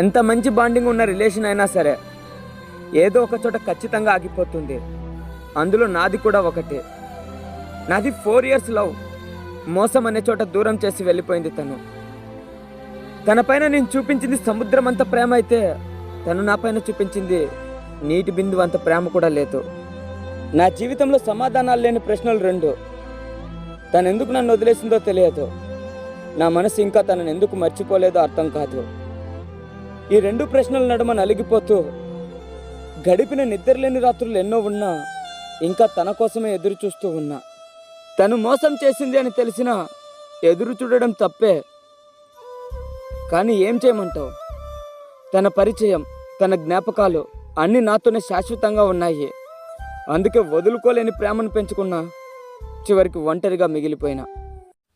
ఎంత మంచి బాండింగ్ ఉన్న రిలేషన్ అయినా సరే ఏదో ఒక చోట ఖచ్చితంగా ఆగిపోతుంది. అందులో నాది కూడా ఒకటి. నాది ఫోర్ ఇయర్స్ లవ్ మోసం అనే చోట దూరం చేసి వెళ్ళిపోయింది తను. తన పైన నేను చూపించింది సముద్రం అంత ప్రేమ అయితే తను నాపైన చూపించింది నీటి బిందువు అంత ప్రేమ కూడా లేదు. నా జీవితంలో సమాధానాలు లేని ప్రశ్నలు రెండు. తను ఎందుకు నన్ను వదిలేసిందో తెలియదు. నా మనసు ఇంకా తనను ఎందుకు మర్చిపోలేదో అర్థం కాదు. ఈ రెండు ప్రశ్నల నడుమ నలిగిపోతూ గడిపిన నిద్రలేని రాత్రులు ఎన్నో ఉన్నా ఇంకా తన కోసమే ఎదురు చూస్తూ ఉన్నా. తను మోసం చేసింది అని తెలిసినా ఎదురు చూడడం తప్పే. కానీ ఏం చేయమంటావు? తన పరిచయం తన జ్ఞాపకాలు అన్నీ నాతోనే శాశ్వతంగా ఉన్నాయి. అందుకే వదులుకోలేని ప్రేమను పెంచుకున్నా చివరికి ఒంటరిగా మిగిలిపోయినా.